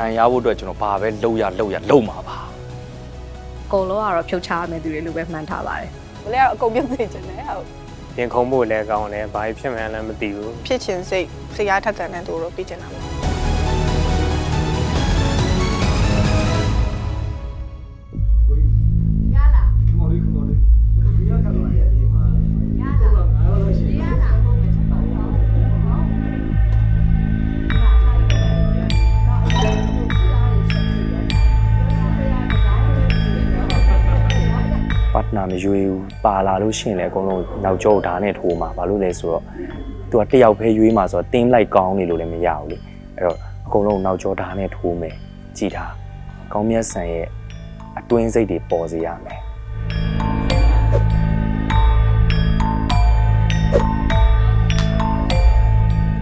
နိုင်ရဖို့အတွက်ကျွန်တော်ဘာပဲလုပ်ရလုပ်ရလုပ်မှာပါအကုန်လုံးကတော့ဖြုတ်ချရမယ့်သူတွေလို့ပဲမှန်းထားပါတယ်ဘလဲကတော့အကုန်ပြုတ်စေချင်တယ်ဟုတ်ပြင်ခုံးဖို့လည်းကောင်းတယ်ဘာဖြစ်မှန်းလည်းမသိဘူးဖြစ်ချင်စိတ်စိတ်အားထက်သန်တဲ့သူတို့ပြီးချင်တာပေါ့ နာမရွေးဘူးပါလာလို့ရှိရင်လည်းအကုန်လုံးနောက်ကျောဓာတ်နဲ့ထိုးမှာဘာလို့လဲဆိုတော့သူကတယောက်ဖဲရွေးမှာဆိုတော့တင်းလိုက်ကောင်းနေလို့လည်းမရဘူးလေအဲ့တော့အကုန်လုံးနောက်ကျောဓာတ်နဲ့ထိုးမယ်ကြည်ထားကောင်းမြတ်ဆန်ရဲ့အတွင်းစိတ်တွေပေါ်စေရမယ်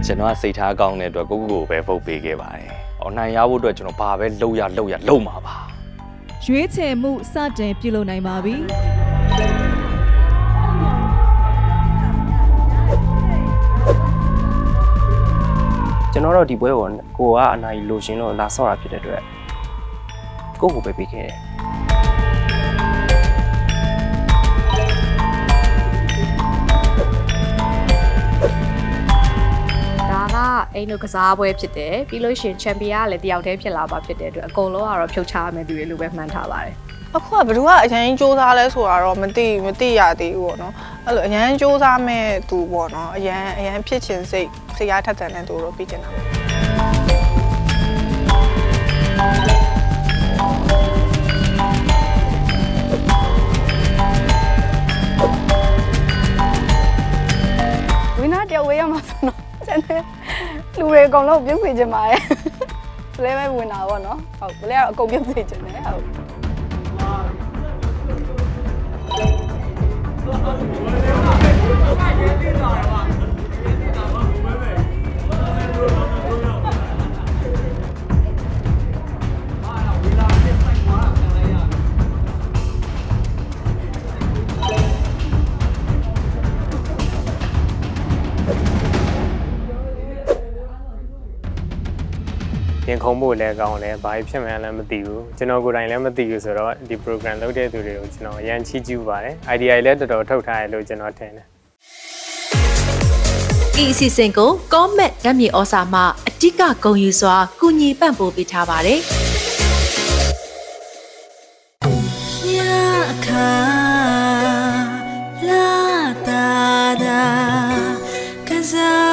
ကျွန်တော်ကစိတ်ထားကောင်းတဲ့အတွက်ကိုကိုကိုပဲဖုတ်ပေးခဲ့ပါတယ်။အော်နိုင်ရဖို့အတွက်ကျွန်တော်ဘာပဲလုပ်ရလုပ်ရလုပ်မှာပါ။ ရွေးချယ်မှုစတင်ပြုလုပ်နိုင်ပါပြီကျွန်တော်တို့ဒီပွဲကိုကိုကအနာကြီးလိုချင်လို့လာဆော့တာဖြစ်တဲ့အတွက်ကိုကိုပဲပေးခဲ့တယ် အိမ်တို့ကစားပွဲဖြစ်တယ်ပြီးလို့ရှရင်ချန်ပီယံကလည်းတယောက်တည်းဖြစ်လာပါဖြစ်တဲ့အတွက်အကုန်လုံးကတော့ဖြုတ်ချရမယ့်သူတွေလို့ပဲမှန်းထားပါတယ်အခုကဘယ်သူကအရင်စူးစမ်းလဲဆိုတာတော့မသိမသိရသေးဘူးပေါ့နော်အဲ့လိုအရင်စူးစမ်းမဲ့သူပေါ့နော်အရင်အရင်ဖြစ်ချင်စိတ်စိတ်အားထက်သန်တဲ့သူတို့ပြီးချင်တာပေါ့ ဆိုတော့ကျန်တဲ့လူတွေအကုန်လုံးပြုတ်စေချင်ပါတယ်ဘလဲပဲဝင်တာပေါ့နော်ဟုတ်ဘလဲကတော့အကုန်ပြုတ်စေချင်တယ်ဟုတ် ပြင်ခုံးဖို့လည်းကောင်းတယ်ဘာဖြစ်မှန်းလည်းမသိဘူးကျွန်တော်ကိုယ်တိုင်လည်းမသိဘူးဆိုတော့ဒီ program လုပ်တဲ့သူတွေကိုကျွန်တော်အရန်ချီးကျူးပါတယ် idea တွေလည်းတော်တော်ထုတ်ထားရလို့ကျွန်တော်ထင်တယ်ဤအစီအစဉ်ကို comment ဓာတ်မြေဩစာမှအတိကဂုံယူစွာကူညီပံ့ပိုးပေးထားပါတယ်။ညအခါလာတာတာကစား